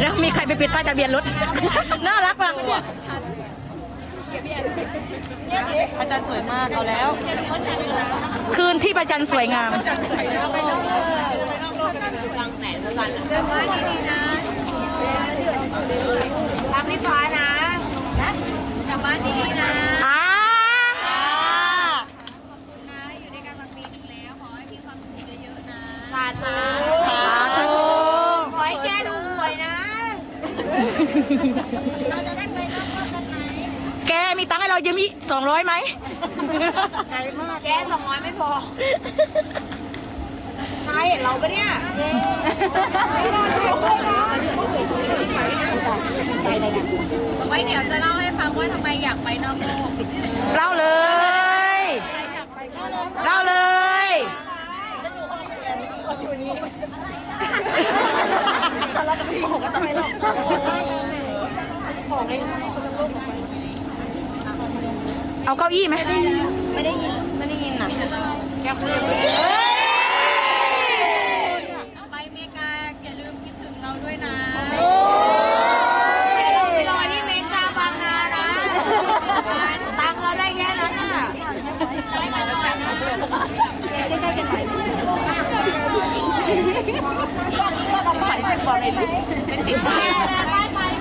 แล้วมีใครไปปิดป้ายทะเบียนรถ น่ารักป่ะอาจารย์สวยมากเอาแล้ว คืนที่ประจันทร์สวยงามทำพี่ฟ้านะกลับบ้านดีๆนะอ่าสาธุ สาธุ ขอให้แกดูหวยนะ แกมีตังค์ให้เรายืมอีกสองร้อยไหมแกสองร้อยไม่พอ ใช่เราปะเนี่ยไว้เดี๋ยวจะเล่าให้ฟังว่าทำไมอยากไปนอกโลกเล่าเลย เล่าเลยเอา เก้าอี้ไหมไม่ได้ยิน ไม่ได้ยินอะแกคุยไปอเมริกาอย่าลืมคิดถึงเราด้วยนะไปรอที่อเมริกาบางนานะตังค์เราได้แค่นั้นน่ะเป็นติดป้าย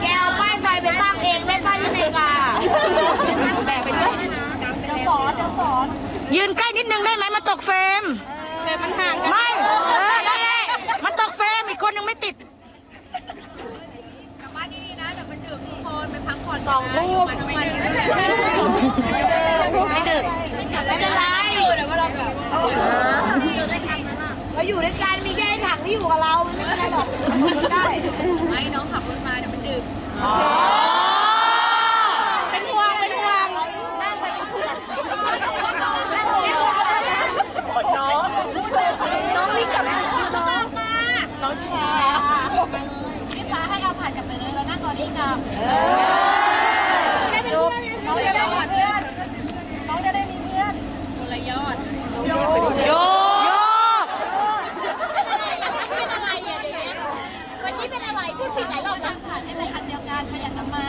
แกเอาป้ายไฟไปตั้งเองเล่นบ้านที่อเมริกาแบกไปด้วยยืนใกล้นิดนึงได้ไหมมันตกเฟรมแต่มันห่างกันไม่ เออ นั่นแหละ มันตกเฟรมอีกคนยังไม่ติด กลับบ้านดีๆนะเดี๋ยวมันดึกทุกคนไปพักผ่อนสองทุ่มไม่ดึกไม่เป็นไรเดี๋ยวเราแบบเราอยู่ด้วยกันมีแค่ถังที่อยู่กับเราไม่เป็นไรหรอกได้ไม่น้องขับรถมาเดี๋ยวมันดึกเป็นห่วงเป็นห่วงนั่งไปเป็นห่วงนั่งไปเป็นห่วงน้องน้องวิ่งกลับมาน้องมาน้องชา พี่ฟ้าให้เอาผ่านกลับไปเลยเรานั่ง ก่อนนี้กับน้องจะได้มีเพื่อน น้องจะได้มีเพื่อนคนละยอดโยโยเป็นอะไรเดี๋ยวนี้วันนี้เป็นอะไร พูดผิดหลายรอบแล้วผ่านให้ไปคันเดียวกันประหยัดน้ำมัน